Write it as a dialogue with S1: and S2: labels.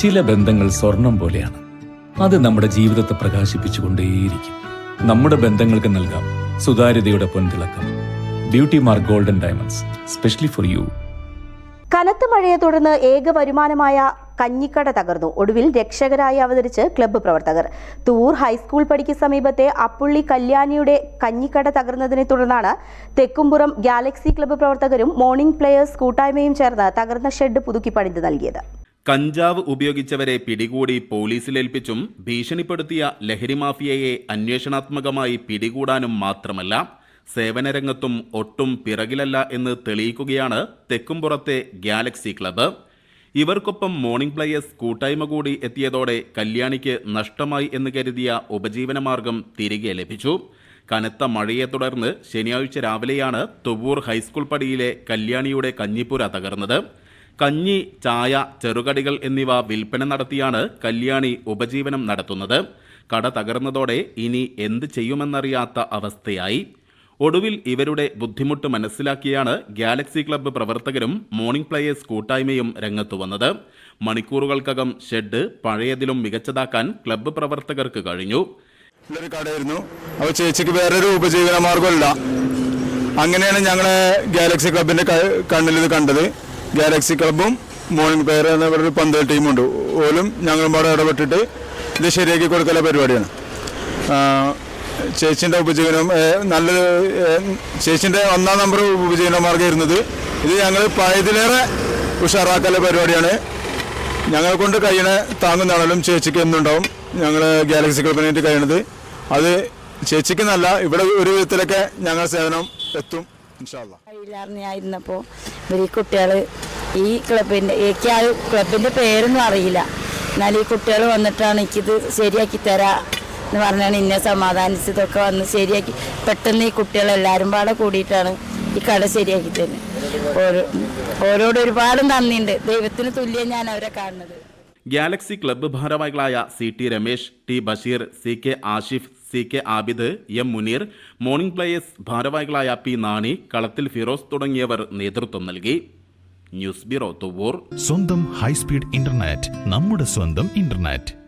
S1: ചില ബന്ധങ്ങൾ സ്വർണം പോലെയാണ്. അത് നമ്മുടെ ജീവിതത്തെ പ്രകാശിപ്പിച്ചുകൊണ്ടേയിരിക്കും. നമ്മുടെ ബന്ധങ്ങൾക്ക് നൽകാം സുതാര്യതയുടെ പൊൻതിളക്കം. Beauty mark golden diamonds specially for you
S2: കനത്ത മഴയെ തുടർന്ന് ഏക വരുമാനമായ കഞ്ഞിക്കട തകർന്നു. ഒടുവിൽ രക്ഷകരായി അവതരിച്ച് ക്ലബ്ബ് പ്രവർത്തകർ. തൂർ ഹൈസ്കൂൾ പടിക്ക് സമീപത്തെ അപ്പുള്ളി കല്യാണിയുടെ കഞ്ഞിക്കട തകർന്നതിനെ തുടർന്നാണ് തെക്കുംപുറം ഗാലക്സി ക്ലബ്ബ് പ്രവർത്തകരും മോർണിംഗ് പ്ലെയേഴ്സ് കൂട്ടായ്മയും ചേർന്ന് തകർന്ന ഷെഡ് പുതുക്കി പണിത് നൽകിയത്.
S3: കഞ്ചാവ് ഉപയോഗിച്ചവരെ പിടികൂടി പോലീസിലേൽപ്പിച്ചും ഭീഷണിപ്പെടുത്തിയ ലഹരി മാഫിയയെ അന്വേഷണാത്മകമായി പിടികൂടാനും മാത്രമല്ല സേവനരംഗത്തും ഒട്ടും പിറകിലല്ല എന്ന് തെളിയിക്കുകയാണ് തെക്കുംപുറത്തെ ഗാലക്സി ക്ലബ്ബ്. ഇവർക്കൊപ്പം മോർണിംഗ് പ്ലയേഴ്സ് കൂട്ടായ്മ കൂടി എത്തിയതോടെ കല്യാണിക്ക് നഷ്ടമായി എന്ന് കരുതിയ ഉപജീവനമാർഗം തിരികെ ലഭിച്ചു. കനത്ത മഴയെ തുടർന്ന് ശനിയാഴ്ച രാവിലെയാണ് തുവൂർ ഹൈസ്കൂൾ പടിയിലെ കല്യാണിയുടെ കഞ്ഞിപ്പുര തകർന്നത്. കഞ്ഞി ചായ ചെറുകടികൾ എന്നിവ വിൽപ്പന നടത്തിയാണ് കല്യാണി ഉപജീവനം നടത്തുന്നത്. കട തകർന്നതോടെ ഇനി എന്ത് ചെയ്യുമെന്നറിയാത്ത അവസ്ഥയായി. ഒടുവിൽ ഇവരുടെ ബുദ്ധിമുട്ട് മനസ്സിലാക്കിയാണ് ഗാലക്സി ക്ലബ്ബ് പ്രവർത്തകരും മോർണിംഗ് പ്ലേയേഴ്സ് കൂട്ടായ്മയും രംഗത്തു വന്നത്. മണിക്കൂറുകൾക്കകം ഷെഡ് പഴയതിലും മികച്ചതാക്കാൻ ക്ലബ്ബ് പ്രവർത്തകർക്ക് കഴിഞ്ഞു.
S4: ഒരു ചേച്ചിക്ക് വേറൊരു ഉപജീവന മാർഗമല്ല അങ്ങനെയാണ് ഞങ്ങളെ ഗാലക്സി ക്ലബിന്റെ കണ്ണിൽ ഇത് കണ്ടത്. ഗാലക്സി ക്ലബും മോർണിംഗ് പെയർ എന്ന ഒരു പന്തൽ ടീമുണ്ട്. ഓലും ഞങ്ങളും പാടെ ഇടപെട്ടിട്ട് ഇത് ശരിയാക്കി കൊടുക്കല പരിപാടിയാണ്. ചേച്ചിന്റെ ഉപജീവനം നല്ല ചേച്ചിന്റെ ഒന്നാം നമ്പർ ഉപജീവന മാർഗം ഇരുന്നത് ഇത് ഞങ്ങൾ പഴയതിലേറെ ഉഷാറാക്കല പരിപാടിയാണ്. ഞങ്ങളെ കൊണ്ട് കഴിയണ താങ്ങുന്നാണെങ്കിലും ചേച്ചിക്ക് എന്നുണ്ടാവും ഞങ്ങൾ ഗാലക്സി ക്ലബിനായിട്ട് കഴിയണത്. അത് ചേച്ചിക്ക് നല്ല ഇവിടെ ഒരു വിധത്തിലൊക്കെ ഞങ്ങളുടെ സേവനം എത്തും ഇൻഷാല്ല
S5: അറിയില്ലായിരുന്നപ്പോൾ ഈ കുട്ടികൾ ഈ ക്ലബിന്റെ എനിക്ക് ആ ക്ലബിന്റെ പേരൊന്നും അറിയില്ല. എന്നാൽ ഈ കുട്ടികൾ വന്നിട്ടാണ് എനിക്കിത് ശരിയാക്കി തരാ എന്ന് പറഞ്ഞാണ് ഇന്നെ സമാധാനിച്ചതൊക്കെ വന്ന് ശരിയാക്കി. പെട്ടെന്ന് ഈ കുട്ടികളെല്ലാവരും പാടെ കൂടിയിട്ടാണ് ഈ കട ശരിയാക്കി തരുന്നത്. ഓരോ ഓരോട് ഒരുപാട് നന്ദിയുണ്ട്. ദൈവത്തിന് തുല്യം ഞാൻ അവരെ കാണുന്നത്.
S3: ഗാലക്സി ക്ലബ്ബ് ഭാരവാഹികളായ C T Ramesh T Basheer C K Ashif C K Abid M Muneer morning players ഭാരവാഹികളായ പി നാണി കളത്തിൽ ഫിറോസ് തുടങ്ങിയവർ നേതൃത്വം നൽകി. News bureau Thuvur.
S6: സ്വന്തം ഹൈസ്പീഡ് ഇന്റർനെറ്റ് നമ്മുടെ സ്വന്തം ഇന്റർനെറ്റ്.